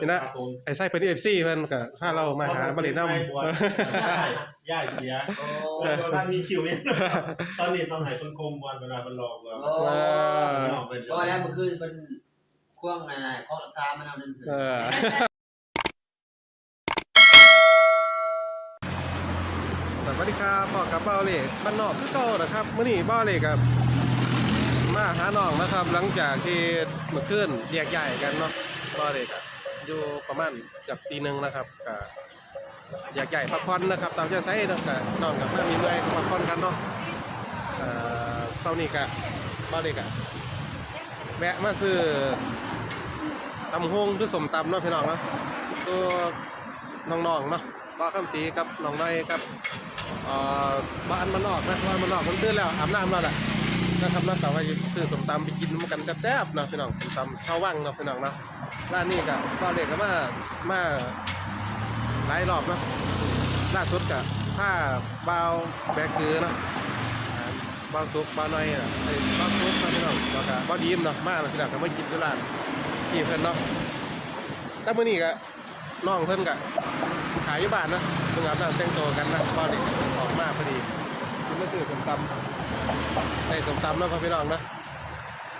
นี่นะไอ้ไส้เป็นเอฟซีเพิ่นก็พาเรามาหาบริณน้ย่าเสียโอ้ ตอนมีคิวเนี่ยตอนนี้ต้องให้คนคมวันเวลามันรอว่าโอ้ำเออน้องเป็นก็แล้วเมื่อคืนเป็นควงอะไรข้อรักษามันเอาหนึ่งคืน เออสวัสดีครับพ่อกับเบ้าเล่บ้านนอกคือเก่านะครับมื้อนี้เบ้าเล่กับ มาหาน้องนะครับ หลังจากที่เมื่อคืนแยกย้ายกันเนาะเบ้าเล่ก็ อยู่ประมาณเกับปีหนึ่งนะครับก็อยากใหญ่พักผ่อนนะครับตามใจใช้เนาะก็น้องกับแม่มีเมื่อยก็พักผ่อนกันเนาะเอ่อเช้านี้ก็บ้านเล่ก็แวะมาซื้อตำฮงหรือสมตำเนาะพี่น้องเนาะตัวน้องๆเนาะบ้าคำสีกับน้องน้อยกับเอ่อบ้านมันนอกนะบ้านมันนอกมันตื่นแล้วอาบน้ำแล้วแหละ นะครับเนาะแต่ว่าจะซื้อสมตำไปกินกันแซ่บๆเนาะพี่น้องสมตำชาววังเนาะพี่น้องเนาะร้านนี้ก็ตอนเด็กก็มามาหลายรอบเนาะล่าสุดก็ผ้าเบาแบกคือเนาะเบาวซุกเบาวน้อยน่ะไอ้บาซุกนะพี่น้องแล้วก็บาดีมเนาะมาเนาะพี่น้องก็มากินที่ร้านพี่เพิ่อนเนาะแต่มื้อนี้ก็น้องเพิ่อนก็ขายอยู่บ้านนะเพิ่งอาบน้ำแต่งตัวกันนะพอดีออกมาพอดีสิมาซื้อสมตำ ได้สมตำเนาะพี่น้องนะ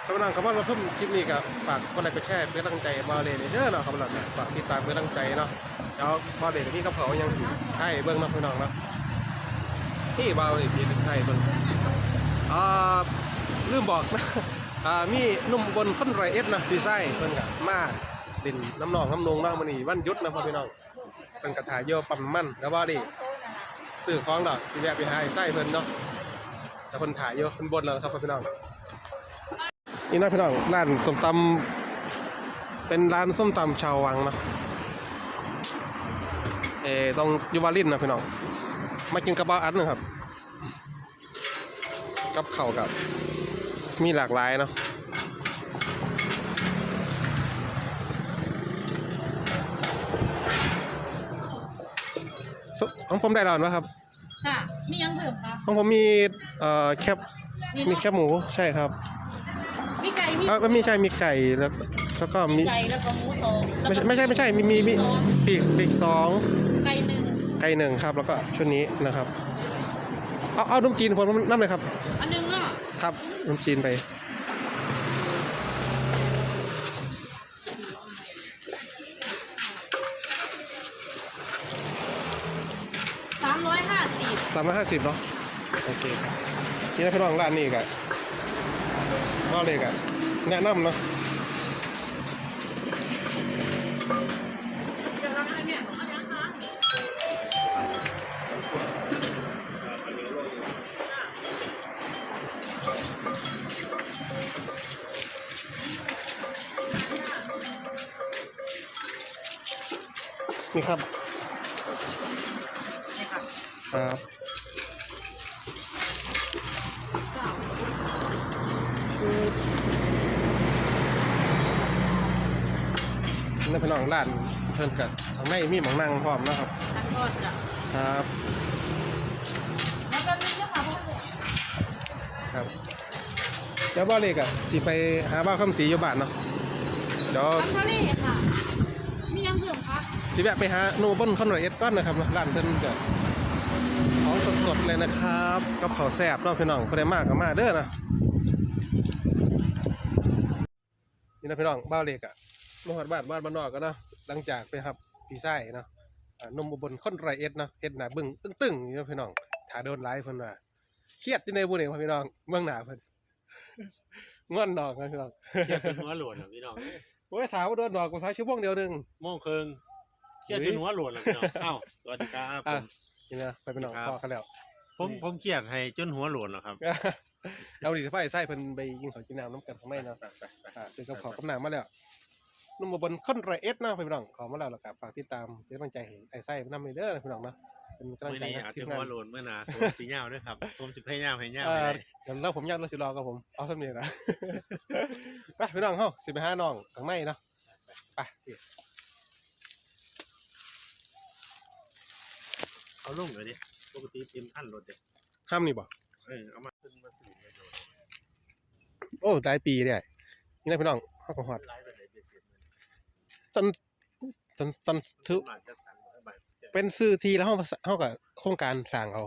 พ่อพี่น้องครับว่าเราทุ่มคลิปนี้ก็ฝากกดไลค์กดแชร์เพื่อตั้งใจบอลเลยเด้อเนาะครับพี่น้องฝากติดตามเพื่อตั้งใจเนาะแล้วบอลเลยนี่กับเขายังให้เบิ่งนาะพี่น้องเนาะที่บอลเลยสิให้เบิ่งอ่าลืมบอกนะอ่ามีนุ่มบนคนไรเอ็ดนะพี่ไส้เพิ่นก็มาดินน้ำหนองน้ำนงเนาะมื้อนี้วันยุดนะพ่อพี่น้องเพิ่นก็ถ่ายโยปั๊มมันแล้วบ่ดิซื้อของดอกสิแวะไปหาไส้เพิ่นเนาะ แต่เพิ่นถ่ายโยเพิ่นบนแล้วครับพี่น้องนี่นะพี่น้องร้านส้มตำเป็นร้านส้มตำชาววังนะเออตรงยูวาลินนะพี่น้องมากินกระเป๋าอันหนึงครับ กับเข้ากับ มีหลากหลายเนาะของผมได้แล้วนะครับ ค่ะมียังเพิ่มคะของผมมีเอ่อแคบนี่มีเนาะแคบหมูใช่ครับมีไก่มีเออไม่ใช่มีไก่แล้วแล้วก็มีไก่แล้วก็หมูสองไม่ใช่ไม่ใช่ไม่ใช่มีมีมีสองปีกปีกสองไก่หนึ่งไก่หนึ่งครับ แล้วก็ชุดนี้นะครับ เอาเอานุ่มจีนผมน้ำเลยครับ อันหนึงเนาะครับนุ่มจีนไป สิบสามร้อยห้าสิบเนาะโอเคครับนี่นะพี่น้องร้านนี้กันก็เลยกันแนะนำเนาะเดี๋ยวเราให้เนี่ยเอายังคะนี่ครับนี่ค่ะครับนี่พี่น้ องร้านเพิ่นกับทางในมีหมองนั่งพร้อมนะครับทานทอดจ้ะครับแล้วก็นึงนะคะเพราะว่าเนี่ยครับเดี๋ยวบ่เล็กอะสิไปหาบ้าวคำศรีอยู่บ้านเนาะเดี๋ยวทำทะเลค่ะ มียังเพิ่มคะสิแวะไปหาหนูบนคอนไรเอ็ดก่อนนะครับร้านเพิ่นก็ของสดๆเลยนะครับกับข้าวแซ่บเนาะพี่น้องผู้ใดมากก็มาเด้อนะนี่นะพี่น้องบ้าวเล็กอะ มาฮอดบ้านบ้านบ้านนอกกันเนาะหลังจากไปครับพี่ไส้เนาะอ่านมอุบลคอนไรเอ็ดเนาะเฮ็ดหน้าบึ้งตึ้งๆนี่เนาะพี่น้องถ้าโดนไลฟ์เพิ่นว่าเครียดอยู่ในบุญเองพี่น้องเมืองหน้าเพิ่นงอนดอกนะพี่น้องเทียบเป็นหัวโหลดนะพี่น้องโอ้ยถามว่าโดนดอกกูใช้ชั่วโมงเดียวหนึงโม่งเคิงเทียบเป็นหัวโหลดนะพี่น้องเอ้าสวัสดีครับผอะมนี่นะไปเป็นน้องครับพ่อกันแล้วผมผมเครียดให้จนหัวโหลดแล้วครับเอาดิสะพายไส้เพิ่นไปยิงเขาจีน้ำน้ำกันข้างในเนาะอ่าซื้อกับเขาวกับน้ำมาแล้ว นุ่มบนคอนไรเอ็ดเนาะพี่น้องขอมาแล้วแล้วก็ฝากติดตามเป็นกำลังใจให้ไอ้ไส้นำไปเด้อนะพี่น้องเนาะเป็นกำลังเมื่อใจนี้ให้อาจทีจะมงาหัวนโหลดเมื่อหนาผมสีเงาด้วยครับผมสิพยายามให้เงาเอ่ให้อได้เดี๋ยวเราผมยากเราสิรอกับผมเอาสำเนียงนะ ไปพี่น้องเฮาสิไปหาน้องข้างในเนาะไปพี่เอาลงเลยดิปกติเต็มขั้นรถเด็กห้ามนี่บ่เออเอามาขึ้นมาสู่ในโดดโอ้หลายปีเลยนี่นะพี่น้องเฮาก็ฮอด ไลฟ์ไป เลยเบ็ดเสร็จมันจนตอนตอนถือบ้านจัดสรรให้บ้านจัดเป็นซื้อทีแล้วเฮาเฮาก็โครงการสร้างเอา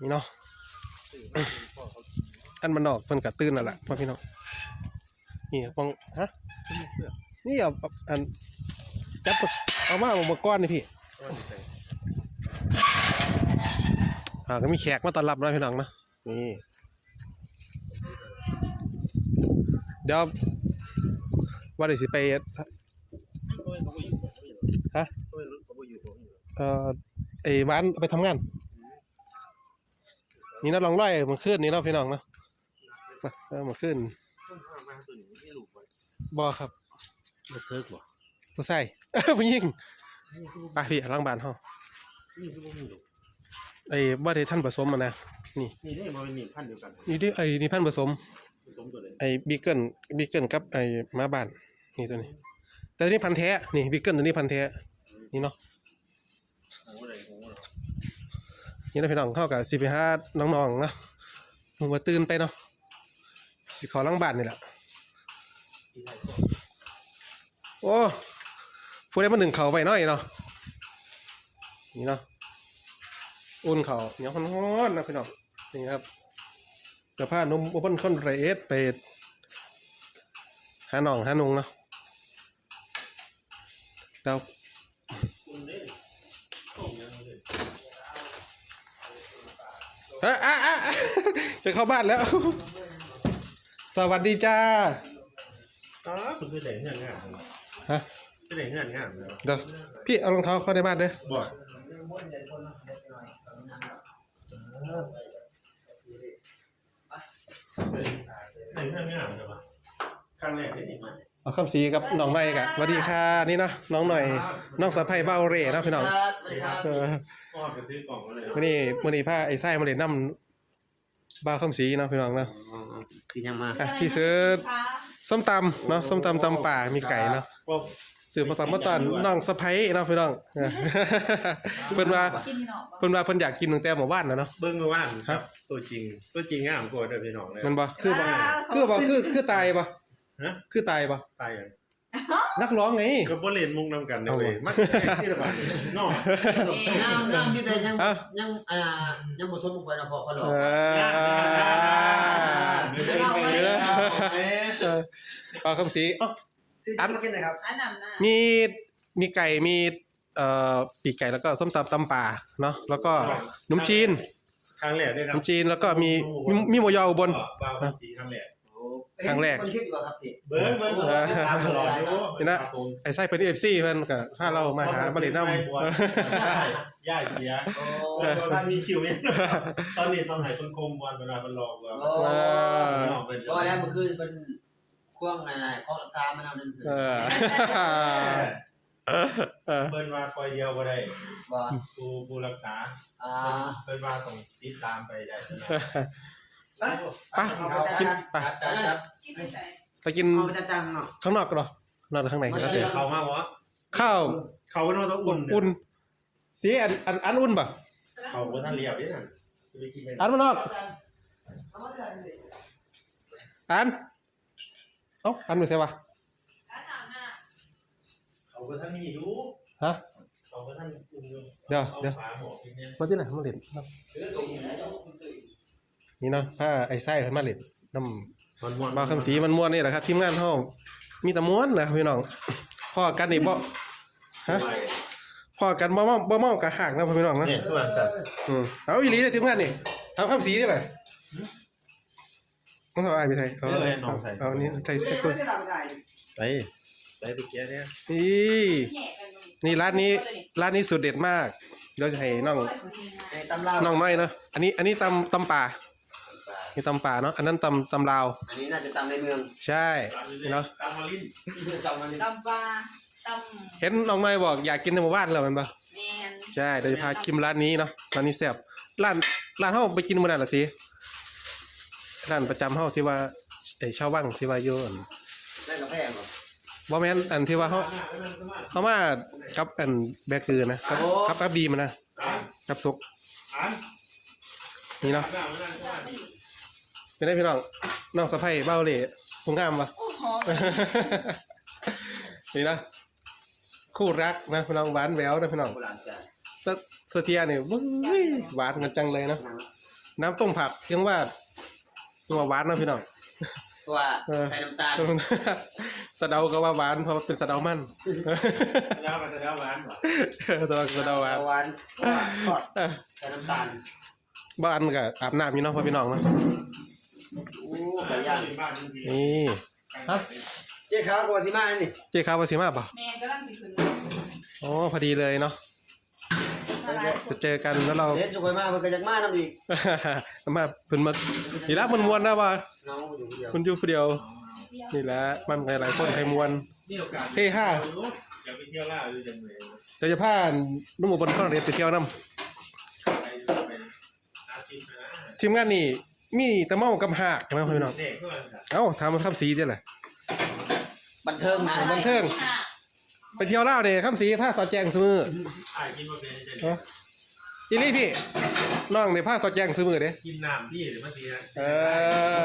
นี่เนาะซื้อมาเป็นพ่อเขากินอันมันนอกเพิ่นก็ตื่นแล้วล่ะพ่อพี่น้องนี่ปองฮะไม่เสื้อนี่เอาเอาอันจับปะเอามาเอามาก้อนนี่พี่ว่าจะใส่อ่าก็มีแขกมาต้อนรับนะพี่น้องนะนี่เดี๋ยว ว่าเดี๋ยวสิไปเขาไม่เขาไม่อยู่เขาไม่อยู่ฮะเขาไม่รู้เขาไม่อยู่เขาไม่อยู่เอ่อไอ้บ้านไปทำงาน นี่นะลองไล่มันขึ้นนี่เนาะพี่น้องเนาะมาเออมันขึ้นต้องพามาตัวนี้ไม่รู้ว่าบอครับลูกเทิร์กบ่ผู้ใส่ผู้หญิงไปพี่ล้างบ้านเฮานี่คือบ่มีลูกไอ้บ่ได้ท่านผสมอะนะนี่ได้มาเป็นหนึ่งพันเดียวกันนี่ดิไอ้นี่พันธุ์ผสมผสมตัวเลยไอ้บีเกิลบีเกิลกับไอ้หมาบ้าน นี่ตัวนี้ แต่ตัวนี้พันธุ์แท้นี่บีเกิลตัวนี้พันธุ์แท้นี่เนาะโอ้อะไรโอ้อะไรนี่นะพี่น้องเข้ากับสิไปห้าน้องๆเนาะมึงมาตื่นไปเนาะสิขอล้างบานนี่แหละโอ้ผู้ใดมาหนึ่งเขาไปหน่อยเนาะนี่เนาะอุ่นเขาเหนียวร้อนๆนะพี่น้องนี่ครับเสื้อผ้านุ่มอุปนคอนเรสไปหานองหานุงเนาะ เราคุณได้ต้มยังเลยเอะอะอะอะจะเข้าบ้านแล้ว สวัสดีจ้าอ๋อคุณคือแต่งเงื่อนงามฮะคือแต่งเงื่อนงามแล้วเดี๋ยวพี่เอารองเท้าเข้าในบ้านเด้อบ่แต่งเงื่อนงามใช่ปะครั้งแรกได้ดีมาก เอาคำสีกับน้องหน่อยกะสวัสดีค่ะนี่นะน้องหน่อยน้องสะพ้ายเบ้าเร่นะพี่น้องสวัสดีครับเออก็ไปซื้อกล่องมาเลยวันนี้วันนี้ผ้าไอ้ไส้มาเล่นน้ำบ้าวคำสีเนาะพี่น้องเนาะคือยังมาอะพี่ซื้อส้มตำเนาะส้มตำตำป่ามีไก่เนาะก็สื่อผสมมาตอนน้องสะพ้ายเนาะพี่น้องเออเพิ่นว่ากินนี่เนาะเพิ่นว่าเพิ่นอยากกินตั้งแต่หมู่บ้านแล้วเนาะเบิ้งมาว่านครับ ตัวจริง ตัวจริงงามกว่าเดิมพี่น้องเลยมันบ่คือบ่คือบ่คือคือตายบ่ ฮะ คือตายบ่ตายยังนักร้องไงก็บ่เล่นมุกนำกันนะเว้ยเอาวะมักแค่ที่ระบาดนอกน้ำน้ำที่แต่ยังเอ้ายังอ่ายังบ่สมควรนะพอเขาหลอกเออเดี๋ยวเล่นไปเลยนะเออเอาคำสีเอ้าซื้อจังมาเส้นไหนครับอันนั้นน่ะมีมีไก่มีเอ่อปีกไก่แล้วก็ส้มตำตำป่าเนาะแล้วก็ขนมจีนครั้งแรกด้วยขคนรับมจีนแล้วก็มีมีมีหมูยออุบลบาวคนสีครั้งแรกโอ้ ครั้งแรก คนคิดอยู่ว่าครับพี่ เบิ้งเบิ้งตามตลอดอยู่เห็นนะไอ้ไส้เป็นเอฟซีเพิ่นก็พาเรามาหาบริณน้ย่าเสียโอ้โอ้ ท่านมีคิวเนี่ยตอนนี้ต้องให้คนคมวันเวลามันรอว่าโอ้นอกเป็นก็แล้วเมื่อคืนเป็นควงอะไรของรักษามันเอานั่นคือำเออเออ เบิ้นว่าคอยเดียวบ่ได้บ่กูกูรักษาอ่าเบิ้นว่าต้องติดตามไปได้ใช่ไหม ไปกินไปจัดจัดจัดกินไปใส่ไปกินเอาไปจังๆเนาะข้างนอกกันเหรอนอกหรือข้างในก็ได้เขามากวะข้าวเขาก็ต้องอุ่นอุ่นสีอันอันอันอุ่นป่ะเขาก็ท่านเรียบนี่น่ะจะไปกินไปอันมันนอกเอามาจังเลยอันเอ้าอันไม่ใช่ปะอันนั้นน่ะเขาก็ท่านนี่รู้ฮะเขาก็ท่านอุ่นอยู่เดี๋ยวเดี๋ยวอาฝาหมวกกินเนี่ยมาที่ไหนมาเล่นครับซื้อตรง นี้นะนี่เนาะถ้าไอ้ไส้เพิ่นมาเล่นน้ำมันม่วนบาวคำสีมันม่วนนี่แหละครับทีมงานเฮามีแต่ม่วนนะครับพี่น้องพ่อกันนี่บ่ฮะพ่อกันบ่เมาบ่เมากะหากนะพี่น้องนะ เนี่ยคือว่าสัตว์อืมเอาอีหลีเลยทีมงานนี่ทำคำสีที่ไหนต้องเอาไอ้ไปไทยเอาเอานี่ไทยไทยไม่ตัวได้ทำได้ไปไปไปเกี้ยเนี่ยนี่แหน่กันนี่ร้านนี้ร้านนี้สุดเด็ดมากเดี๋ยวจะให้น้องในตำราน้องน้อยเนาะอันนี้อันนี้ตำตำป่า นี่ตำป่าเนาะอันนั้นตำตำลาว อันนี้น่าจะตำในเมืองใช่เนาะตามมาลิ้นตำมันตำปลาตเห็นน้องน้อยบอกอยากกินในหมู่บ้านแล้วแมันปะำแมนใช่เดี๋ยวจะพาชิมร้านนี้เนาะร้านนี้แซ่บร้านร้านเฮาไปกินมื้อนั้นล่ะสิร้านประจำเฮาที่ว่าไอ้ชาววังที่ว่าอยู่อั่นได้กาแฟเหรอบ่แม่นอันที่ว่าเฮาเฮามากับอันแบกเกอร์นะกับกับกับดีมันนะอ่านกับสุกอ่านนี่เนาะ เป็นไงพี่น้องน้องสะใภ้เบ้าเหล่ผู้งามปะ โอ้หอม นี่นะคู่รักนะพี่น้องหวานแหววนะพี่น้องโบราณจ้ะแต่เสเทียเนี่ยเว้ยหวานกันจังเลยนะน้ำต้มผักยังว่ายังว่าหวานนะพี่น้อง เพราะว่าเออ ใส่น้ำตาลสะเดาก็ว่าหวานเพราะว่าเป็นสะเดามันแล้วก็จะได้หวานหรอตัวสะเดาหวาน หวานเพราะว่าทอดใส่น้ำตาลบ้านก็อาบน้ำอยู่เนาะพ่อพี่น้องเนาะ โอ้ไก่ย่างบ้านบางทีนี่ฮะเจ๊ขาวกว่าสิมานี่เจ๊ข้าววาสิมาป่ะแม่กำลังสิขึ้นอ๋อพอดีเลยเนาะอะไรจะเจอกันแล้วเรา เด็ดจุกไปมาเพิ่นก็อยากมานำอีกมาเพิ่นมาทีละมันมวนนะว่าเงาอยู่เดียวคุณอยู่ผู้เดียว นี่แหละมันหลายๆคนใครมวนนี่โอกาสเฮ้ห้าจะไปเที่ยวล่าดูจังเลยเดี๋ยวจะพานุ่มอุบลข้อนเรียนไปเที่ยวนํไปไปอาทิตย์นะทีมงานนี่ มีแตะเมากับหากนะพี่น้องเด็กเพื่อนค่ะเอ้าทำมาคำสีเด้อแหละ บันเทิงนะบันเทิง ไปเที่ยวลาวเด้คำสีผ้าสอดแจงซุมือถ่ายกินมาเป็นจะเอ้าอีนี่พี่น้องในผ้าสอดแจงซุมือเด้กินน้ำพี่หรือมาทีนะเอ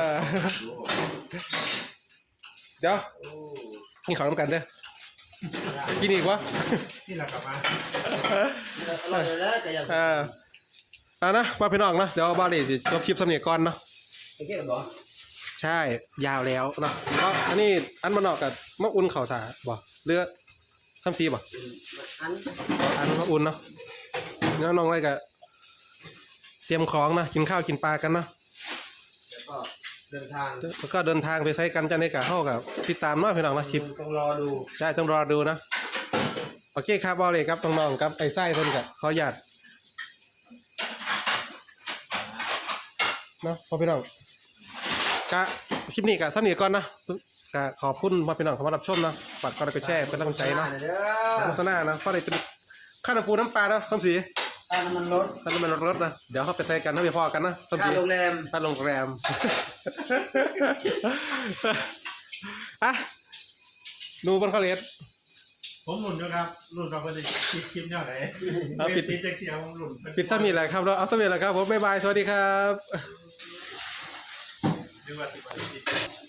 อเดี๋ยวโอ้กินของน้ำกันเด้อกินอีกวะที่เรากลับมา อร่อยเลยไก่ย่าง เออเอานะว่าพี่น้องเนาะเดี๋ยวบาลีสิจบคลิปสำเนียงก่อนเนาะไอ้เก๋บ่ใช่ยาวแล้วเนาะก็อันนี้อันมันออกกับมะอุ่นเข่าตาบ่เรือทำซีบ่อันอันมะอุ่นเนาะแล้วน้องอะไรก็เตรียมของนะกินข้าวกินปลากันเนาะแล้วก็เดินทางแล้วก็เดินทางไปใช้กันจันในกะเข้ากับติดตามเนาะพี่น้องนะคลิปต้องรอดูใช่ต้องรอดูนะโอเคครับบอเลยครับน้องๆครับไอ้ไส้เพิ่นกับขอหยาด นาะพอพี่น้องกะคลิปนี้กะสำเนียงก่อนนะกะขอบคุณพ่อพี่น้องที่มารับชมนะฝากกดไลค์กดแชร์เป็นกำลังใจเนาะเด้อโฆษณานะเพราะได้เป็นข้าวน้ำปูน้ำปลาเนาะคำสีค่าน้ำมันรถข้าวน้ำมันรถนะเดี๋ยวเขาไปใส่กันนะไปพอกันนะคำค่าสีโรงแรมค่าโรงแรมอะดูบนเขาเลสผมหลุนอยู่ครับหลุนเราไปคลิปคลิปเนี่ยไหนเอาปิดปิดจะเที่ยวหลุนปิดสมีแหละครับเราเอาสมีแหละครับผมบ๊ายบายสวัสดีครับ activa tu